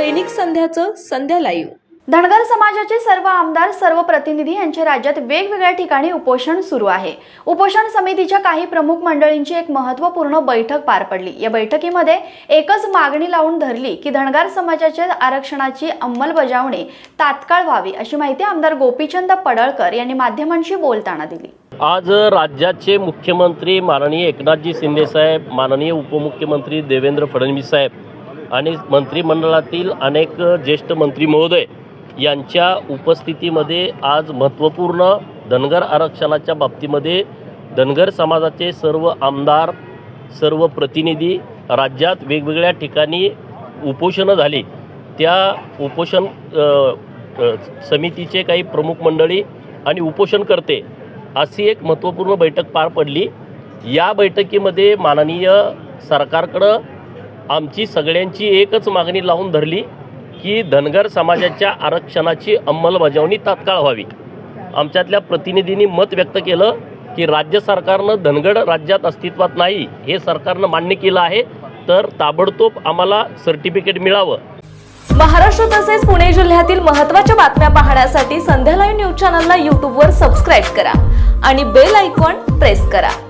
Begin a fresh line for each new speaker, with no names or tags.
दैनिक संध्याचं संध्या live
Dhangar समाजाचे सर्व आमदार सर्व प्रतिनिधी यांचे राज्यात वेगवेगळ्या ठिकाणी उपोषण सुरू आहे. उपोषण समितीच्या काही प्रमुख मंडळींची एक महत्त्वपूर्ण बैठक पार पडली. या बैठकीमध्ये एकच मागणी लावून धरली की धनगर समाजाच्या आरक्षणाची अंमलबजावणी तात्काळ व्हावी अशी माहिती आमदार गोपीचंद पडळकर यांनी माध्यमांशी बोलताना दिली.
आज राज्याचे मुख्यमंत्री माननीय एकनाथजी शिंदेसाहेब माननीय उपमुख्यमंत्री देवेंद्र फडणवीस साहेब आणि मंत्रिमंडळातील अनेक ज्येष्ठ मंत्री महोदय यांच्या उपस्थितीमध्ये आज महत्त्वपूर्ण धनगर आरक्षणाच्या बाबतीमध्ये धनगर समाजाचे सर्व आमदार सर्व प्रतिनिधी राज्यात वेगवेगळ्या ठिकाणी उपोषणं झाली. त्या उपोषण समितीचे काही प्रमुख मंडळी आणि उपोषण करते अशी एक महत्त्वपूर्ण बैठक पार पडली. या बैठकीमध्ये माननीय सरकारकडं आमची सगळ्यांची एकच मागणी लावून धरली की धनगर समाजाच्या आरक्षणाची अंमलबजावणी तात्काळ व्हावी. आमच्यातल्या प्रतिनिधींनी मत व्यक्त केलं की राज्य सरकारनं धनगड राज्यात अस्तित्वात नाही हे सरकारनं मान्य केलं आहे तर ताबडतोब आम्हाला सर्टिफिकेट मिळावं.
महाराष्ट्र तसेच पुणे जिल्ह्यातील महत्त्वाच्या बातम्या पाहण्यासाठी संध्या लाईव्ह न्यूज चॅनलला यूट्यूबवर सबस्क्राईब करा आणि बेल आयकॉन प्रेस करा.